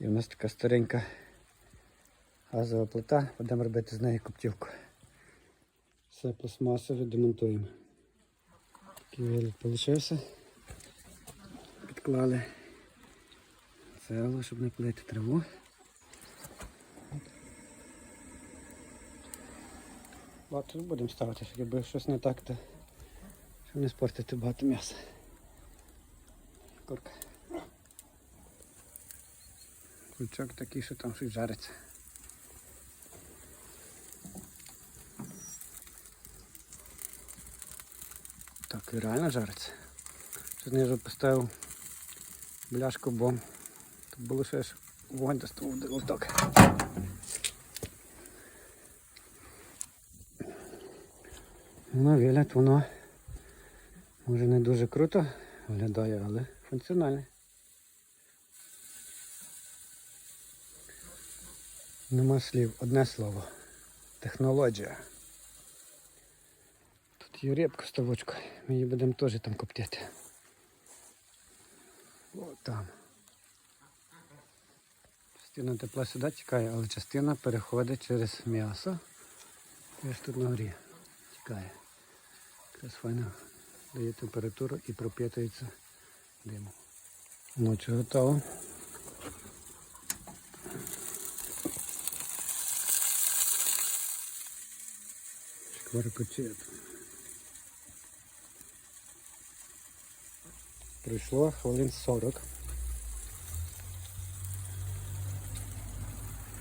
І у нас така старенька газова плита, будемо робити з неї коптівку. Все пластмасове демонтуємо. Такий вигляд залишився. Підклали цеглу, щоб не пилити траву. Багато будемо ставити, щоб якби щось не так, то щоб не спортити багато м'яса. Курка. Кульчок такий, що там щось жариться. Так, і реально жариться. Знизу поставив бляшку, бо тут було ще ж вогонь достав лоток. Ну, вигляд воно може не дуже круто виглядає, але функціональне. Нема слів, одне слово. Технологія. Тут є рибка ставочка, ми її будемо теж там коптити. О, там. Частина тепла сюди тікає, але частина переходить через м'ясо. Теж тут на горі тікає. Якраз файно дає температуру і пропитується димом. Ночі готово. Шкваркочет. Пройшло хвилин 40.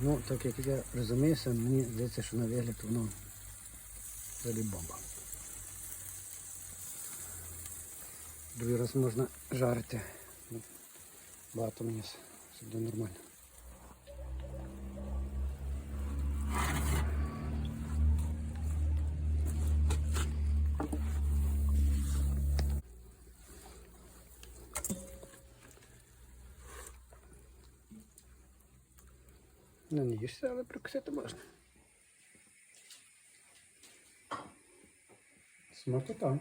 Ну, так як я розуміюся, мені здається, що на вигляд воно взагалі бомба. Другий раз можна жарити. Ну, Багато м'яса. Все нормально. Не їшся, але прикусити можна. Смакота.